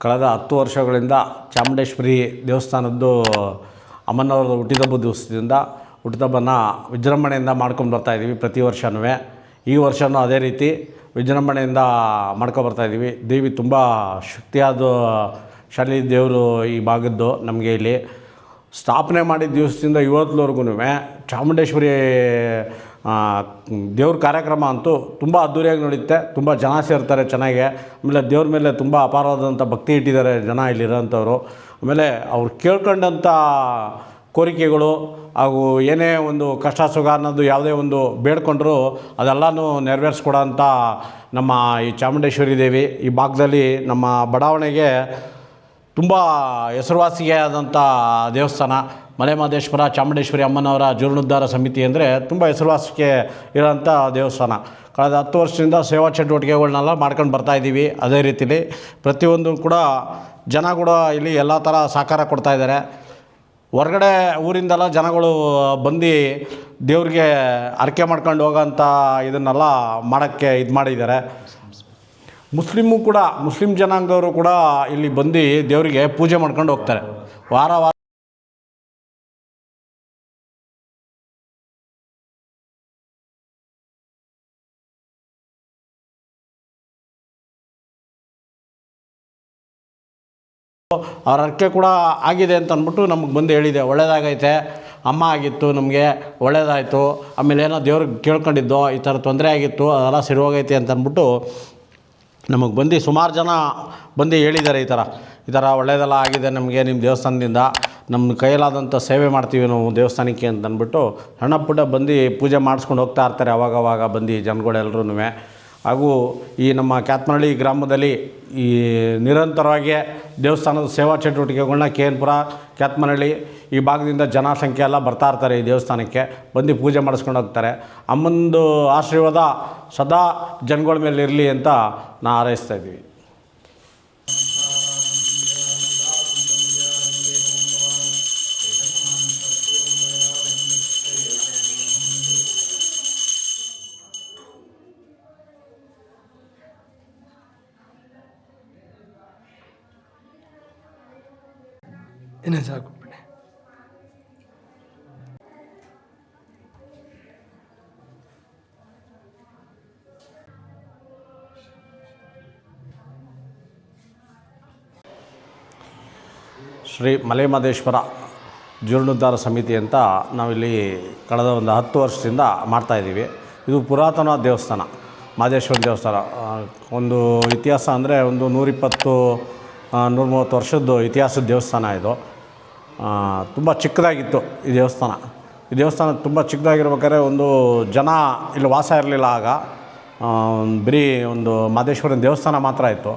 ಕಳೆದ ಹತ್ತು ವರ್ಷಗಳಿಂದ ಚಾಮುಂಡೇಶ್ವರಿ ದೇವಸ್ಥಾನದ್ದು ಅಮ್ಮನವರ ಹುಟ್ಟಿದಬ್ಬ ದಿವಸದಿಂದ ಹುಟ್ಟಿದಬ್ಬನ ವಿಜೃಂಭಣೆಯಿಂದ ಮಾಡ್ಕೊಂಡು ಬರ್ತಾಯಿದ್ದೀವಿ ಪ್ರತಿ ವರ್ಷವೂ ಈ ವರ್ಷವೂ ಅದೇ ರೀತಿ ವಿಜೃಂಭಣೆಯಿಂದ ಮಾಡ್ಕೊ ಬರ್ತಾಯಿದ್ದೀವಿ ದೇವಿ ತುಂಬ ಶಕ್ತಿಯಾದ ಶಾಲಿ ದೇವರು ಈ ಭಾಗದ್ದು ನಮಗೆ ಇಲ್ಲಿ. ಸ್ಥಾಪನೆ ಮಾಡಿದ ದಿವಸದಿಂದ ಇವತ್ತುವರೆಗೂ ಚಾಮುಂಡೇಶ್ವರಿ ದೇವ್ರ ಕಾರ್ಯಕ್ರಮ ಅಂತೂ ತುಂಬ ಅದ್ಧೂರಿಯಾಗಿ ನಡೆಯುತ್ತೆ ತುಂಬ ಜನ ಸೇರ್ತಾರೆ ಚೆನ್ನಾಗಿ. ಆಮೇಲೆ ದೇವ್ರ ಮೇಲೆ ತುಂಬ ಅಪಾರವಾದಂಥ ಭಕ್ತಿ ಇಟ್ಟಿದ್ದಾರೆ ಜನ ಇಲ್ಲಿರೋಂಥವ್ರು. ಆಮೇಲೆ ಅವ್ರು ಕೇಳ್ಕೊಂಡಂಥ ಕೋರಿಕೆಗಳು ಹಾಗೂ ಏನೇ ಒಂದು ಕಷ್ಟ ಸುಖ ಅನ್ನೋದು ಯಾವುದೇ ಒಂದು ಬೇಡ್ಕೊಂಡ್ರು ಅದೆಲ್ಲನೂ ನೆರವೇರಿಸ್ಕೊಡೋ ಅಂಥ ನಮ್ಮ ಈ ಚಾಮುಂಡೇಶ್ವರಿ ದೇವಿ ಈ ಭಾಗದಲ್ಲಿ ನಮ್ಮ ಬಡಾವಣೆಗೆ ತುಂಬ ಹೆಸರುವಾಸಿಗೆ ಆದಂಥ ದೇವಸ್ಥಾನ. ಮಲೆಮಹದೇಶ್ವರ, ಚಾಮುಂಡೇಶ್ವರಿ ಅಮ್ಮನವರ ಜೀರ್ಣೋದ್ಧಾರ ಸಮಿತಿ ಅಂದರೆ ತುಂಬ ಹೆಸರುವಾಸಿಗೆ ಇರೋಂಥ ದೇವಸ್ಥಾನ. ಕಳೆದ ಹತ್ತು ವರ್ಷದಿಂದ ಸೇವಾ ಚಟುವಟಿಕೆಗಳನ್ನೆಲ್ಲ ಮಾಡ್ಕೊಂಡು ಬರ್ತಾಯಿದ್ದೀವಿ ಅದೇ ರೀತಿಲಿ. ಪ್ರತಿಯೊಂದು ಕೂಡ ಜನ ಕೂಡ ಇಲ್ಲಿ ಎಲ್ಲ ಥರ ಸಹಕಾರ ಕೊಡ್ತಾ ಇದ್ದಾರೆ. ಹೊರಗಡೆ ಊರಿಂದೆಲ್ಲ ಜನಗಳು ಬಂದು ದೇವ್ರಿಗೆ ಅರ್ಕೆ ಮಾಡ್ಕೊಂಡು ಹೋಗೋಂಥ ಇದನ್ನೆಲ್ಲ ಮಾಡೋಕ್ಕೆ ಇದು ಮಾಡಿದ್ದಾರೆ. ಮುಸ್ಲಿಮು ಕೂಡ, ಮುಸ್ಲಿಂ ಜನಾಂಗದವರು ಕೂಡ ಇಲ್ಲಿ ಬಂದು ದೇವರಿಗೆ ಪೂಜೆ ಮಾಡ್ಕೊಂಡು ಹೋಗ್ತಾರೆ. ವಾರ ವಾರ ಅವ್ರ ಅರ್ಕೆ ಕೂಡ ಆಗಿದೆ ಅಂತ ಅಂದ್ಬಿಟ್ಟು ನಮಗೆ ಬಂದು ಹೇಳಿದೆ, ಒಳ್ಳೇದಾಗೈತೆ, ಅಮ್ಮ ಆಗಿತ್ತು ನಮಗೆ, ಒಳ್ಳೇದಾಯಿತು, ಆಮೇಲೆ ಏನೋ ದೇವ್ರಿಗೆ ಕೇಳ್ಕೊಂಡಿದ್ದು, ಈ ಥರ ತೊಂದರೆ ಆಗಿತ್ತು, ಅದೆಲ್ಲ ಸರಿ ಹೋಗೈತೆ ಅಂತ ಅಂದ್ಬಿಟ್ಟು ನಮಗೆ ಬಂದು ಸುಮಾರು ಜನ ಬಂದು ಹೇಳಿದ್ದಾರೆ ಈ ಥರ. ಈ ಥರ ಒಳ್ಳೆಯದೆಲ್ಲ ಆಗಿದೆ ನಮಗೆ ನಿಮ್ಮ ದೇವಸ್ಥಾನದಿಂದ ನಮ್ಮ ಕೈಯಲ್ಲಾದಂಥ ಸೇವೆ ಮಾಡ್ತೀವಿ ನಾವು ದೇವಸ್ಥಾನಕ್ಕೆ ಅಂತ ಅಂದ್ಬಿಟ್ಟು ಸಣ್ಣ ಪುಟ್ಟ ಬಂದು ಪೂಜೆ ಮಾಡಿಸ್ಕೊಂಡು ಹೋಗ್ತಾ ಇರ್ತಾರೆ ಅವಾಗವಾಗ ಬಂದು ಜನಗಳೆಲ್ಲರೂ ಹಾಗೂ ಈ ನಮ್ಮ ಕ್ಯಾತ್ಮನಹಳ್ಳಿ ಗ್ರಾಮದಲ್ಲಿ ಈ ನಿರಂತರವಾಗಿ ದೇವಸ್ಥಾನದ ಸೇವಾ ಚಟುವಟಿಕೆಗಳನ್ನ ಕೆ ಎನ್ ಕ್ಯಾತ್ಮನಹಳ್ಳಿ ಈ ಭಾಗದಿಂದ ಜನಸಂಖ್ಯೆ ಎಲ್ಲ ಬರ್ತಾ ಇರ್ತಾರೆ ಈ ದೇವಸ್ಥಾನಕ್ಕೆ. ಬಂದು ಪೂಜೆ ಮಾಡಿಸ್ಕೊಂಡು ಹೋಗ್ತಾರೆ. ಅಮ್ಮಂದು ಆಶೀರ್ವಾದ ಸದಾ ಜನಗಳ ಮೇಲೆ ಇರಲಿ ಅಂತ ನಾ ಹಾರೈಸ್ತಾ ಇದ್ದೀವಿ. ಇನ್ನೊಂದು ಸಾಕು ಶ್ರೀ ಮಲೆಮಹದೇಶ್ವರ ಜೀರ್ಣೋದ್ಧಾರ ಸಮಿತಿ ಅಂತ ನಾವಿಲ್ಲಿ ಕಳೆದ ಒಂದು ಹತ್ತು ವರ್ಷದಿಂದ ಮಾಡ್ತಾಯಿದ್ದೀವಿ ಇದು ಪುರಾತನ ದೇವಸ್ಥಾನ, ಮಹದೇಶ್ವರ ದೇವಸ್ಥಾನ. ಒಂದು ಇತಿಹಾಸ ಅಂದರೆ ಒಂದು ನೂರಿಪ್ಪತ್ತು ನೂರ ಮೂವತ್ತು ವರ್ಷದ್ದು ಇತಿಹಾಸದ ದೇವಸ್ಥಾನ ಇದು. ತುಂಬ ಚಿಕ್ಕದಾಗಿತ್ತು ಈ ದೇವಸ್ಥಾನ. ಈ ದೇವಸ್ಥಾನ ತುಂಬ ಚಿಕ್ಕದಾಗಿರ್ಬೇಕಾದ್ರೆ ಒಂದು ಜನ ಇಲ್ಲಿ ವಾಸ ಇರಲಿಲ್ಲ ಆಗ ಬರೀ ಒಂದು ಮಾದೇಶ್ವರನ ದೇವಸ್ಥಾನ ಮಾತ್ರ ಇತ್ತು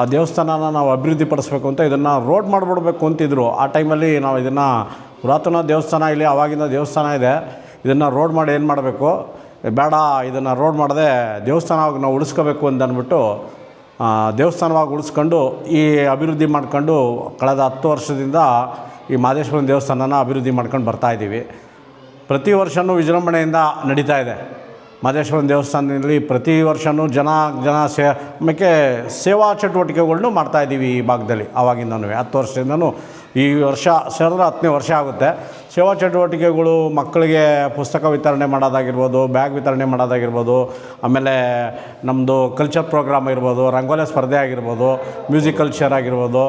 ಆ ದೇವಸ್ಥಾನನ ನಾವು ಅಭಿವೃದ್ಧಿ ಪಡಿಸ್ಬೇಕು ಅಂತ ಇದನ್ನು ರೋಡ್ ಮಾಡಿಬಿಡ್ಬೇಕು ಅಂತಿದ್ರು. ಆ ಟೈಮಲ್ಲಿ ನಾವು ಇದನ್ನು ಪುರಾತನ ದೇವಸ್ಥಾನ ಇಲ್ಲಿ ಆವಾಗಿನ ದೇವಸ್ಥಾನ ಇದೆ. ಇದನ್ನು ರೋಡ್ ಮಾಡಿ ಏನು ಮಾಡಬೇಕು? ಬೇಡ, ಇದನ್ನು ರೋಡ್ ಮಾಡದೆ ದೇವಸ್ಥಾನವಾಗಿ ನಾವು ಉಳಿಸ್ಕೋಬೇಕು ಅಂತ ಅಂದ್ಬಿಟ್ಟು ದೇವಸ್ಥಾನವಾಗಿ ಉಳಿಸ್ಕೊಂಡು ಈ ಅಭಿವೃದ್ಧಿ ಮಾಡ್ಕೊಂಡು ಕಳೆದ ಹತ್ತು ವರ್ಷದಿಂದ ಈ ಮಾದೇಶ್ವರನ ದೇವಸ್ಥಾನನ ಅಭಿವೃದ್ಧಿ ಮಾಡ್ಕೊಂಡು ಬರ್ತಾಯಿದ್ದೀವಿ ಪ್ರತಿ ವರ್ಷವೂ ವಿಜೃಂಭಣೆಯಿಂದ ನಡೀತಾ ಇದೆ. ಮಾದೇಶ್ವರನ ದೇವಸ್ಥಾನದಲ್ಲಿ ಪ್ರತಿ ವರ್ಷವೂ ಜನ ಜನ ಸೇ ಆಮೇಲೆ ಸೇವಾ ಚಟುವಟಿಕೆಗಳ್ನು ಮಾಡ್ತಾಯಿದ್ದೀವಿ ಈ ಭಾಗದಲ್ಲಿ. ಆವಾಗಿಂದನೂ ಹತ್ತು ವರ್ಷದಿಂದನೂ ಈ ವರ್ಷ ಸೇರಿದ್ರೆ ಹತ್ತನೇ ವರ್ಷ ಆಗುತ್ತೆ. ಸೇವಾ ಚಟುವಟಿಕೆಗಳು ಮಕ್ಕಳಿಗೆ ಪುಸ್ತಕ ವಿತರಣೆ ಮಾಡೋದಾಗಿರ್ಬೋದು ಬ್ಯಾಗ್ ವಿತರಣೆ ಮಾಡೋದಾಗಿರ್ಬೋದು ಆಮೇಲೆ ನಮ್ಮದು ಕಲ್ಚರ್ ಪ್ರೋಗ್ರಾಮ್ ಇರ್ಬೋದು ರಂಗೋಲಿ ಸ್ಪರ್ಧೆ ಆಗಿರ್ಬೋದು ಮ್ಯೂಸಿಕಲ್ ಕಲ್ಚರ್ ಆಗಿರ್ಬೋದು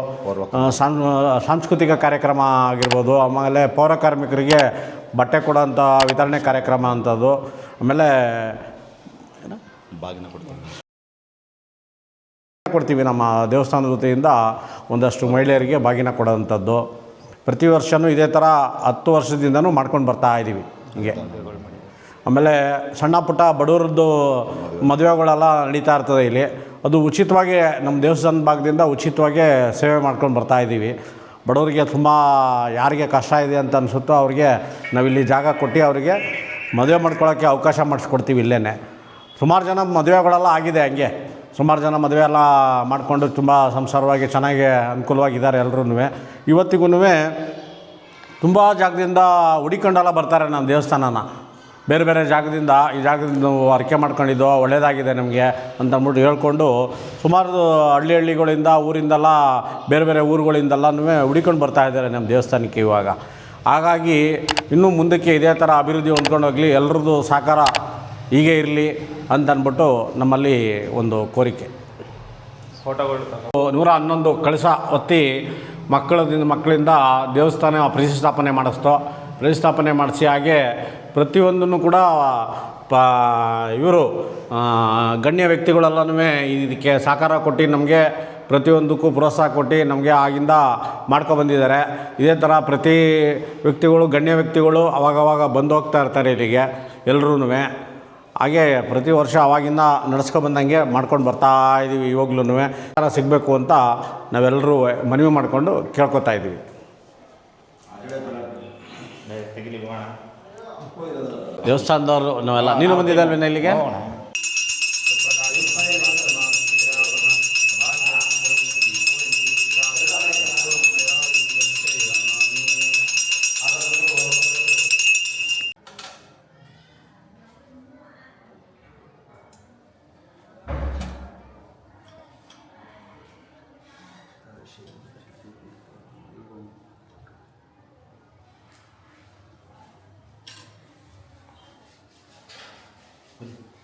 ಸಾಂಸ್ಕೃತಿಕ ಕಾರ್ಯಕ್ರಮ ಆಗಿರ್ಬೋದು ಆಮೇಲೆ ಪೌರ ಕಾರ್ಮಿಕರಿಗೆ ಬಟ್ಟೆ ಕೊಡೋಂಥ ವಿತರಣೆ ಕಾರ್ಯಕ್ರಮ ಅಂಥದ್ದು ಆಮೇಲೆ ಬಾಗಿನ ಕೊಡ್ತೀನಿ ಕೊಡ್ತೀವಿ ನಮ್ಮ ದೇವಸ್ಥಾನದ ವತಿಯಿಂದ ಒಂದಷ್ಟು ಮಹಿಳೆಯರಿಗೆ ಬಾಗಿನ ಕೊಡೋವಂಥದ್ದು ಪ್ರತಿ ವರ್ಷವೂ ಇದೇ ಥರ ಹತ್ತು ವರ್ಷದಿಂದನೂ ಮಾಡ್ಕೊಂಡು ಬರ್ತಾ ಇದ್ದೀವಿ ಹೀಗೆ. ಆಮೇಲೆ ಸಣ್ಣ ಪುಟ್ಟ ಬಡವರದ್ದು ಮದುವೆಗಳೆಲ್ಲ ನಡೀತಾ ಇರ್ತದೆ ಇಲ್ಲಿ. ಅದು ಉಚಿತವಾಗಿ ನಮ್ಮ ದೇವಸ್ಥಾನದ ಭಾಗದಿಂದ ಉಚಿತವಾಗಿ ಸೇವೆ ಮಾಡ್ಕೊಂಡು ಬರ್ತಾ ಇದ್ದೀವಿ ಬಡವರಿಗೆ ತುಂಬ ಯಾರಿಗೆ ಕಷ್ಟ ಇದೆ ಅಂತ ಅನಿಸುತ್ತೋ ಅವ್ರಿಗೆ ನಾವಿಲ್ಲಿ ಜಾಗ ಕೊಟ್ಟು ಅವರಿಗೆ ಮದುವೆ ಮಾಡ್ಕೊಳ್ಳೋಕ್ಕೆ ಅವಕಾಶ ಮಾಡಿಸ್ಕೊಡ್ತೀವಿ ಇಲ್ಲೇ ಸುಮಾರು ಜನ ಮದುವೆಗಳೆಲ್ಲ ಆಗಿದೆ ಹಂಗೆ. ಸುಮಾರು ಜನ ಮದುವೆ ಎಲ್ಲ ಮಾಡಿಕೊಂಡು ತುಂಬ ಸಂಸಾರವಾಗಿ ಚೆನ್ನಾಗಿ ಅನುಕೂಲವಾಗಿದ್ದಾರೆ ಎಲ್ಲರೂ ಇವತ್ತಿಗೂ ತುಂಬ ಜಾಗದಿಂದ ಹುಡಿಕೊಂಡೆಲ್ಲ ಬರ್ತಾರೆ ನಮ್ಮ ದೇವಸ್ಥಾನನ. ಬೇರೆ ಬೇರೆ ಜಾಗದಿಂದ, ಈ ಜಾಗದಿಂದ ನಾವು ಅರಿಕೆ ಮಾಡ್ಕೊಂಡಿದ್ದು ಒಳ್ಳೆಯದಾಗಿದೆ ನಮಗೆ ಅಂತ ಅಂದ್ಬಿಟ್ಟು ಹೇಳ್ಕೊಂಡು ಸುಮಾರು ಹಳ್ಳಿ ಹಳ್ಳಿಗಳಿಂದ, ಊರಿಂದೆಲ್ಲ, ಬೇರೆ ಬೇರೆ ಊರುಗಳಿಂದೆಲ್ಲನೂ ಹುಡಿಕೊಂಡು ಬರ್ತಾ ಇದ್ದಾರೆ ನಮ್ಮ ದೇವಸ್ಥಾನಕ್ಕೆ ಇವಾಗ. ಹಾಗಾಗಿ ಇನ್ನೂ ಮುಂದಕ್ಕೆ ಇದೇ ಥರ ಅಭಿವೃದ್ಧಿ ಹೊಂದ್ಕೊಂಡು ಹೋಗಲಿ ಎಲ್ಲರದ್ದು ಸಹಕಾರ ಹೀಗೆ ಇರಲಿ. ಅಂತ ಅಂದ್ಬಿಟ್ಟು ನಮ್ಮಲ್ಲಿ ಒಂದು ಕೋರಿಕೆ. ಫೋಟೋಗಳು ನೂರ ಹನ್ನೊಂದು ಕಳಸ ಒತ್ತಿ ಮಕ್ಕಳದಿಂದ ಮಕ್ಕಳಿಂದ ದೇವಸ್ಥಾನ ಪ್ರತಿಷ್ಠಾಪನೆ ಮಾಡಿಸ್ತೋ. ಪ್ರತಿಷ್ಠಾಪನೆ ಮಾಡಿಸಿ ಹಾಗೆ ಪ್ರತಿಯೊಂದನ್ನು ಕೂಡ ಪ ಇವರು ಗಣ್ಯ ವ್ಯಕ್ತಿಗಳೆಲ್ಲನೂ ಇದಕ್ಕೆ ಸಹಕಾರ ಕೊಟ್ಟು ನಮಗೆ ಪ್ರತಿಯೊಂದಕ್ಕೂ ಪ್ರೋತ್ಸಾಹ ಕೊಟ್ಟು ನಮಗೆ ಆಗಿಂದ ಮಾಡ್ಕೊಬಂದಿದ್ದಾರೆ ಇದೇ ಥರ ಪ್ರತಿ ವ್ಯಕ್ತಿಗಳು ಗಣ್ಯ ವ್ಯಕ್ತಿಗಳು ಅವಾಗವಾಗ ಬಂದು ಹೋಗ್ತಾ ಇರ್ತಾರೆ ಇಲ್ಲಿಗೆ ಎಲ್ಲರೂ ಹಾಗೆ ಪ್ರತಿ ವರ್ಷ ಅವಾಗಿಂದ ನಡ್ಸ್ಕೊಬಂದಂಗೆ ಮಾಡ್ಕೊಂಡು ಬರ್ತಾ ಇದ್ದೀವಿ ಇವಾಗ್ಲೂ ಯಾರ ಸಿಗಬೇಕು ಅಂತ ನಾವೆಲ್ಲರೂ ಮನವಿ ಮಾಡಿಕೊಂಡು ಕೇಳ್ಕೊತಾ ಇದ್ದೀವಿ ದೇವಸ್ಥಾನದವರು ನಾವೆಲ್ಲ. ನೀನು ಬಂದಿದ್ದಲ್ವೇನ ಇಲ್ಲಿಗೆ? with